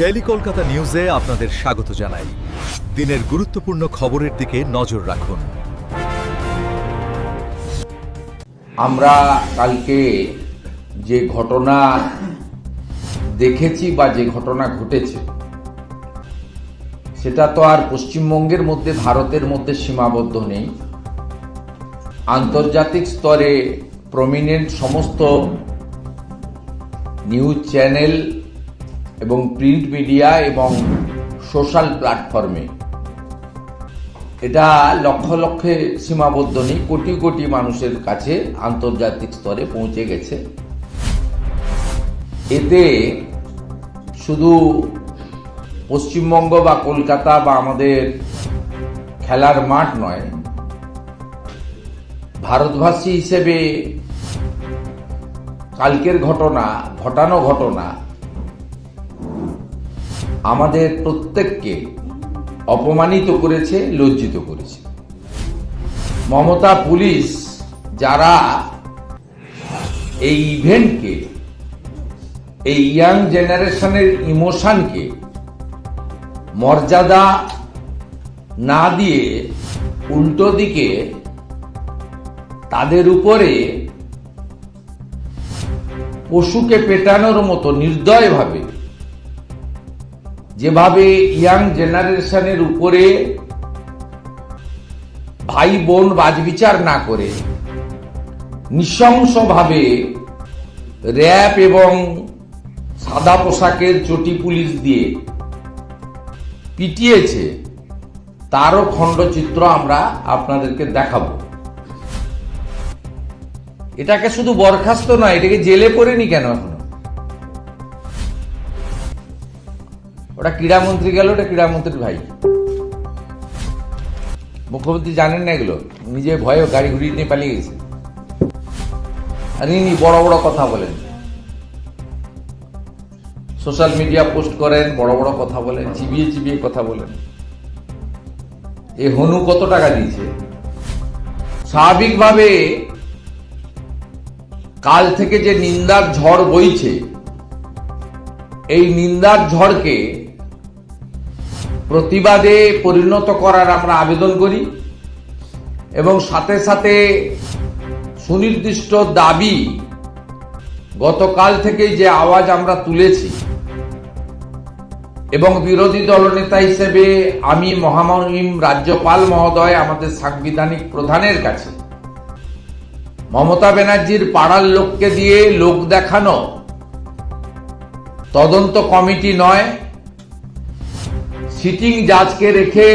Daily Kolkata নিউজে আপনাদের স্বাগত জানাই। দিনের গুরুত্বপূর্ণ খবরের দিকে নজর রাখুন। আমরা কালকে যে ঘটনা দেখেছি বা যে ঘটনা ঘটেছে, সেটা তো আর পশ্চিমবঙ্গের মধ্যে, ভারতের মধ্যে সীমাবদ্ধ নেই। আন্তর্জাতিক স্তরে প্রমিনেন্ট সমস্ত নিউজ চ্যানেল এবং প্রিন্ট মিডিয়া এবং সোশ্যাল প্ল্যাটফর্মে এটা লক্ষ লক্ষে সীমাবদ্ধ নেই, কোটি কোটি মানুষের কাছে আন্তর্জাতিক স্তরে পৌঁছে গেছে। এতে শুধু পশ্চিমবঙ্গ বা কলকাতা বা আমাদের খেলার মাঠ নয়, ভারতবাসী হিসেবে কালকের ঘটনা, ঘটানো ঘটনা আমাদের প্রত্যেককে অপমানিত করেছে, লজ্জিত করেছে। মমতা পুলিশ যারা এই ইভেন্টকে, এই ইয়াং জেনারেশনের ইমোশনকে মর্যাদা না দিয়ে উল্টো দিকে তাদের উপরে পশুকে পেটানোর মতো নির্দয়ভাবে যেভাবে ইয়াং জেনারেশনের উপরে ভাই বোন বাজবিচার না করে নৃশংসভাবে র্যাব এবং সাদা পোশাকের চটি পুলিশ দিয়ে পিটিয়েছে, তারও খণ্ডচিত্র আমরা আপনাদেরকে দেখাবো। এটাকে শুধু বরখাস্ত নয়, এটাকে জেলে পড়েনি কেন এখনও? ওটা ক্রীড়ামন্ত্রী গেল, ওটা ক্রীড়ামন্ত্রীর ভাই। মুখ্যমন্ত্রী জানেন না এগুলো? নিজে ভয়ে গাড়ি ঘুরিয়ে নিয়ে পালিয়ে গেছে। আর ইনি বড় বড় কথা বলেন। সোশ্যাল মিডিয়া পোস্ট করেন, বড় বড় কথা বলেন, চিবিয়ে চিবিয়ে কথা বলেন। এ হনু কত টাকা দিয়েছে? স্বাভাবিকভাবে কাল থেকে যে নিন্দার ঝড় বইছে, এই নিন্দার ঝড়কে প্রতিবাদে পরিণত করার আমরা আবেদন করি এবং সাথে সাথে সুনির্দিষ্ট দাবি গতকাল থেকে যে আওয়াজ আমরা তুলেছি এবং বিরোধী দলনেতা হিসেবে আমি মহামহিম রাজ্যপাল মহোদয়, আমাদের সাংবিধানিক প্রধানের কাছে মমতা ব্যানার্জির পাড়ার লোককে দিয়ে লোক দেখানো তদন্ত কমিটি নয় সিটিং জাজকে রেখে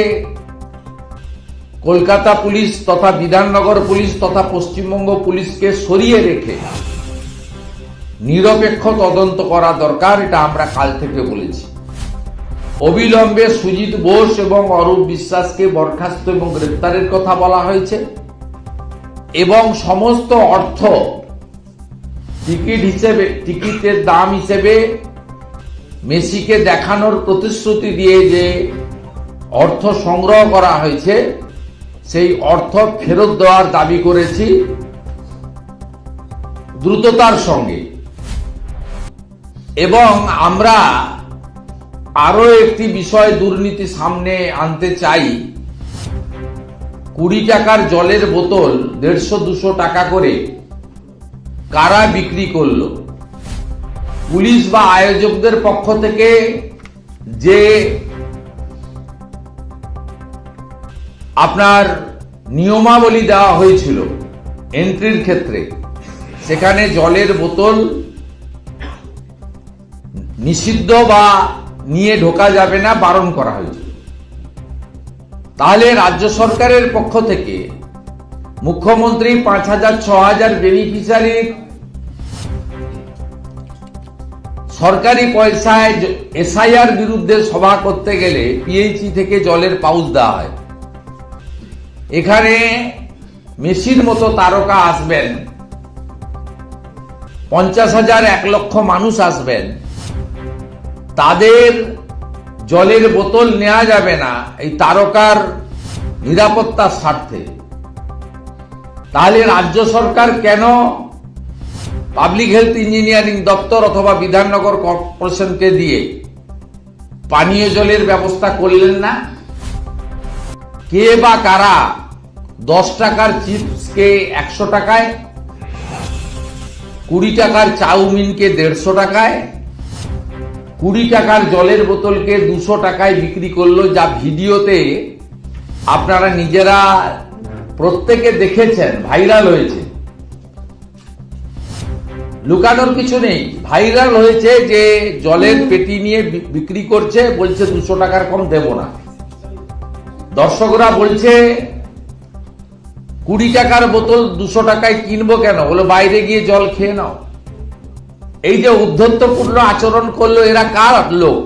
কলকাতা পুলিশ তথা বিধাননগর পুলিশ তথা পশ্চিমবঙ্গ পুলিশকে সরিয়ে রেখে নিরপেক্ষ তদন্ত করা দরকার, এটা আমরা কাল থেকে বলেছি। অবিলম্বে সুজিত বোস এবং অরূপ বিশ্বাসকে বরখাস্ত এবং গ্রেপ্তারের কথা বলা হয়েছে এবং সমস্ত অর্থ টিকিট হিসেবে, টিকিটের দাম হিসেবে মেসিকে দেখানোর প্রতিশ্রুতি দিয়ে যে অর্থ সংগ্রহ করা হয়েছে, সেই অর্থ ফেরত দেওয়ার দাবি করেছি দ্রুততার সঙ্গে। এবং আমরা আরও একটি বিষয় দুর্নীতি সামনে আনতে চাই। কুড়ি টাকার জলের বোতল দেড়শো দুশো টাকা করে কারা বিক্রি করল? পুলিশ বা আয়োজকদের পক্ষ থেকে যে আপনার নিয়মাবলী দেওয়া হয়েছিল এন্ট্রির ক্ষেত্রে, সেখানে জলের বোতল নিষিদ্ধ বা নিয়ে ঢোকা যাবে না, বারণ করা হয়েছিল তাহলে রাজ্য সরকারের পক্ষ থেকে মুখ্যমন্ত্রী পাঁচ হাজার, ছ হাজার বেনিফিশিয়ারির সরকারি পয়সায় এসআইআর বিরুদ্ধে সভা করতে গেলে পিএইচি থেকে জলের পাউচ দেওয়া হয়। এখানে মেসির মতো তারকা আসবেন। পঞ্চাশ হাজার এক লক্ষ মানুষ আসবেন। তাদের জলের বোতল নেওয়া যাবে না এই তারকার নিরাপত্তার স্বার্থে। তাহলে রাজ্য সরকার কেন পাবলিক হেলথ ইঞ্জিনিয়ারিং দপ্তর অথবা বিধাননগর কর্পোরেশনকে দিয়ে পানীয় জলের ব্যবস্থা করলেন না? কে বা কারা দশ টাকার চিপসকে একশো টাকায়, কুড়ি টাকার চাউমিনকে দেড়শো টাকায়, কুড়ি টাকার জলের বোতলকে দুশো টাকায় বিক্রি করল যা ভিডিওতে আপনারা নিজেরা প্রত্যেকে দেখেছেন, ভাইরাল হয়েছে। লুকানোর কিছু নেই। ভাইরাল হয়েছে যে জলের পেটি নিয়ে বিক্রি করছে, বলছে দুশো টাকার কম দেব না। দর্শকরা বলছে, কুড়ি টাকার বোতল দুশো টাকায় কিনবো কেন? বলে, বাইরে গিয়ে জল খেয়ে নাও। এই যে উদ্ধত্তপূর্ণ আচরণ করল এরা কার লোক?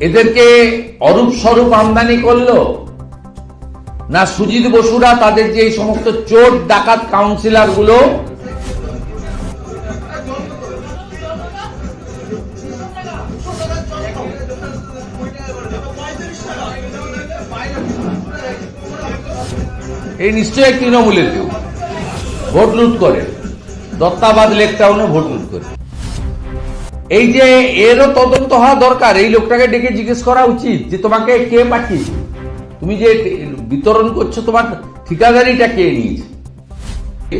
এদেরকে অরূপ স্বরূপ আমদানি করল? না সুজিত বসুরা তাদের যে এই সমস্ত চোর ডাকাত কাউন্সিলরগুলো এই নিশ্চয়ই তৃণমূলের কেউ। ভোট লুট করে। দত্তাবাদ লেক টাউনে ভোট লুট করে। এই যে এরও তদন্ত হওয়া দরকার, এই লোকটাকে ডেকে জিজ্ঞেস করা উচিত যে তোমাকে কে পাঠিয়েছে তুমি যে বিতরণ করছ, তোমার ঠিকাদারিটা কে নিয়েছে?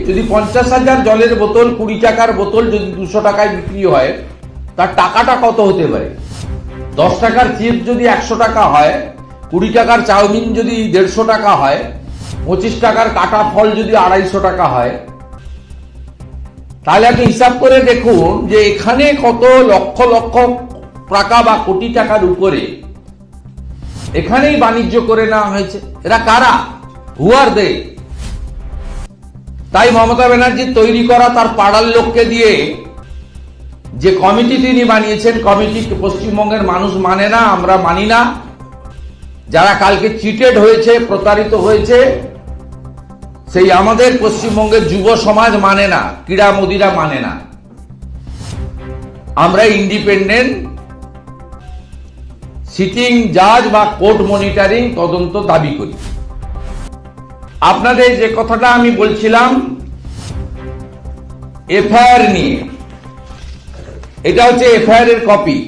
যদি পঞ্চাশ হাজার জলের বোতল, কুড়ি টাকার বোতল যদি দুশো টাকায় বিক্রি হয় তার টাকাটা কত হতে পারে? দশ টাকার চিপস যদি একশো টাকা হয়, কুড়ি টাকার চাউমিন যদি দেড়শো টাকা হয়, পঁচিশ টাকার কাটা ফল যদি আড়াইশো টাকা হয়, তাহলে আপনি হিসাব করে দেখুন যে এখানে কত লক্ষ লক্ষ টাকা বা কোটি টাকার উপরে এখানেই বাণিজ্য করে নেওয়া হয়েছে। এরা কারা? হুয়ার দে তাই মমতা ব্যানার্জি তৈরি করা তার পাড়ার লোককে দিয়ে যে কমিটি তিনি বানিয়েছেন, কমিটি পশ্চিমবঙ্গের মানুষ মানে না, আমরা মানি না। যারা কালকে চিটেড হয়েছে, প্রতারিত হয়েছে, সেই আমাদের পশ্চিমবঙ্গের যুব সমাজ মানে না, ক্রীড়া মোদিরা মানে না। আমরা ইন্ডিপেন্ডেন্ট, সিটিং জাজ বা কোর্ট মনিটরিং তদন্ত দাবি করি। আপনাদের যে কথাটা আমি বলছিলাম এফআইআর নিয়ে এটা হচ্ছে এফআইআর এর কপি।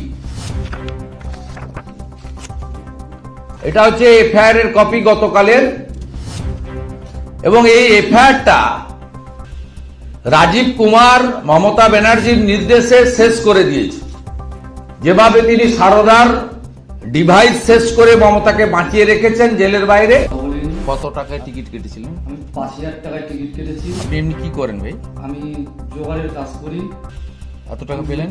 এটা হচ্ছে এফআইআর এর কপি গতকালের। এবং এই এফআইআরটা রাজীব কুমার মমতা ব্যানার্জির নির্দেশে শেষ করে দিয়েছে। যেভাবে তিনি সারদার ডিভাইস শেষ করে মমতাকে বাঁচিয়ে রেখেছেন জেলের বাইরে। কত টাকায় টিকিট কেটেছিলেন? আমি পাঁচ হাজার টাকায় টিকিট কেটেছি। আপনি এমনি কি করেন ভাই? আমি জোগাড়ের কাজ করি। এত টাকা পেলেন?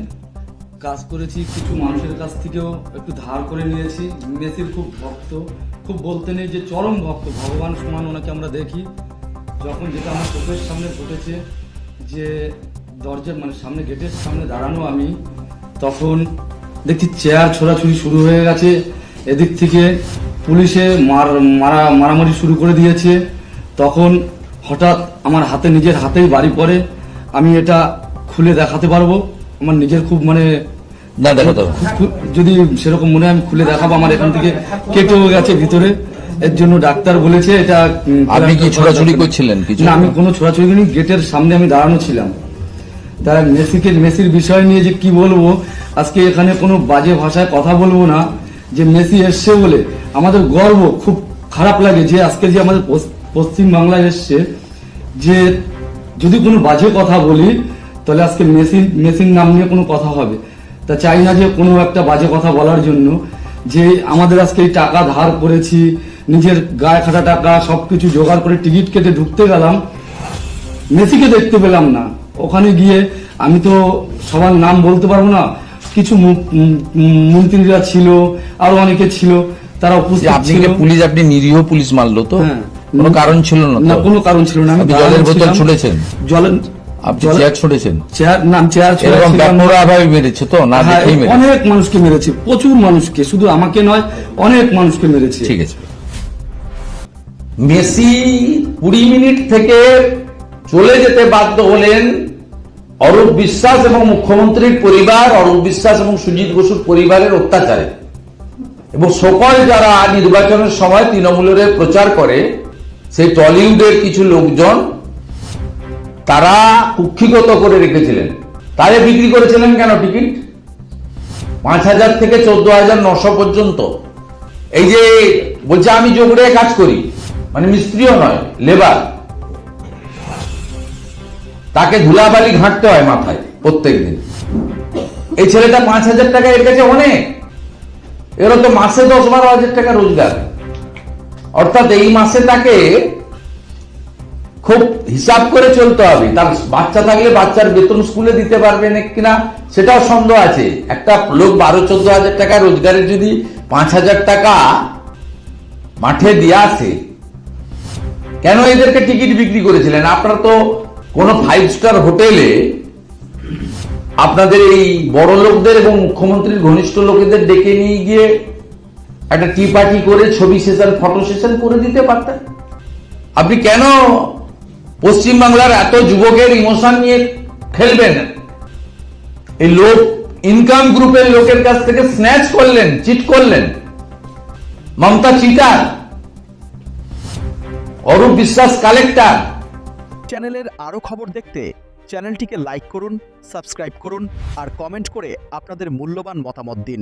কাজ করেছি, কিছু মানুষের কাছ থেকেও একটু ধার করে নিয়েছি। মেসির খুব ভক্ত, খুব বলতে নেই যে চরম ভক্ত, ভগবান সমান ওনাকে আমরা দেখি। যখন যেটা আমার চোখের সামনে ঘটেছে যে দরজার মানে সামনে গেটের সামনে দাঁড়ানো আমি, তখন দেখছি চেয়ার ছোড়াছুড়ি শুরু হয়ে গেছে। এদিক থেকে পুলিশে মার, মারা, মারামারি শুরু করে দিয়েছে। তখন হঠাৎ আমার হাতে, নিজের হাতেই বাড়ি পড়ে। আমি এটা খুলে দেখাতে পারব? আমার নিজের খুব মানে না দেখো তো খুব- খুব- যদি সেরকম মনে হয় আমি খুলে দেখাবো আমার এখান থেকে। কেটেও গেছে ভিতরে। এর জন্য ডাক্তার বলেছে এটা আপনি কি ছোড়াছুড়ি করছিলেন? কিছু? না আমি কোনো ছোড়াছুড়ি করিনি গেটের সামনে আমি দাঁড়ানো ছিলাম। তাই মেসিকে মেসির বিষয় নিয়ে যে কি বলব আজকে এখানে কোনো বাজে ভাষায় কথা বলব না যে মেসি এসছে বলে। আমাদের গর্ব খুব খারাপ লাগে যে আজকে যে আমাদের পশ্চিম বাংলায় এসছে যে যদি কোনো বাজে কথা বলি তাহলে আজকে মেসি মেসির নাম নিয়ে কোনো কথা হবে? তা চাই না যে কোনো একটা বাজে কথা বলার জন্য যে আমাদের আজকে এই টাকা ধার করেছি নিজের গায়ে খাটা টাকা সবকিছু জোগাড় করে টিকিট কেটে ঢুকতে গেলাম। মেসিকে দেখতে পেলাম না। ওখানে গিয়ে আমি তো সবার নাম বলতে পারব না কিছু মন্ত্রীরা ছিল আরও অনেকে ছিল তারা উপস্থিত ছিল। পুলিশ আপনি নিরীহ পুলিশ মারলো তো? হ্যাঁ। কোনো কারণ ছিল না না কোনো কারণ ছিল না। আমি জলের বোতল। ছুঁড়েছেন? জলের আপনি চেয়ার ছুঁড়েছেন চেয়ার নাম চেয়ার এরকম ছিলাম না। মেরেছে তো? না হ্যাঁ, দেখেই মেরেছে। অনেক মানুষকে মেরেছে প্রচুর মানুষকে শুধু আমাকে নয় অনেক মানুষকে মেরেছে। ঠিক আছে। মেসি কুড়ি মিনিট থেকে চলে যেতে বাধ্য হলেন অরূপ বিশ্বাস এবং মুখ্যমন্ত্রীর পরিবার অরূপ বিশ্বাস এবং সুজিত বসুর পরিবারের অত্যাচারে। এবং সকল যারা নির্বাচনের সময় তৃণমূলের প্রচার করে সেই টলিউডের কিছু লোকজন তারা কুক্ষিগত করে রেখেছিলেন। তাদের বিক্রি করেছিলেন কেন টিকিট? পাঁচ হাজার থেকে চোদ্দ হাজার নশো পর্যন্ত। এই যে বলছে, আমি যোগড়ে কাজ করি মানে মিস্ত্রিও নয়, লেবার। তাকে ধুলাবালি ঘাঁটতে হয় মাথায় প্রত্যেক দিন এই ছেলেটা পাঁচ হাজার টাকা, এর কাছে অনেক। এরও তো মাসে দশ বারো হাজার টাকা রোজগার। অর্থাৎ এই মাসে তাকে খুব হিসাব করে চলতে হবে। তার বাচ্চা থাকলে বাচ্চার বেতন স্কুলে দিতে পারবে না কিনা সেটাও সন্দেহ আছে। একটা লোক বারো, চোদ্দ হাজার টাকা রোজগারের যদি পাঁচ হাজার টাকা মাঠে দিয়ে আসে, কেন এদেরকে টিকিট বিক্রি করেছিলেন? আপনারা তো কোনো ফাইভ স্টার হোটেলে আপনাদের এই বড় লোকদের এবং মুখ্যমন্ত্রীর ঘনিষ্ঠ লোকেদের ডেকে নিয়ে গিয়ে একটা টি পার্টি করে ছবি সেশন ফটো সেশন করে দিতে পারতেন। আপনি কেন পশ্চিমবাংলার এত যুবকের ইমোশন নিয়ে খেলবেন? এই লোক ইনকাম গ্রুপের লোকের কাছ থেকে স্ন্যাচ করলেন চিট করলেন। মমতা চিটার অরূপ বিশ্বাস কালেক্টর চ্যানেলের আরও খবর দেখতে চ্যানেলটিকে লাইক করুন সাবস্ক্রাইব করুন, আর কমেন্ট করে আপনাদের মূল্যবান মতামত দিন।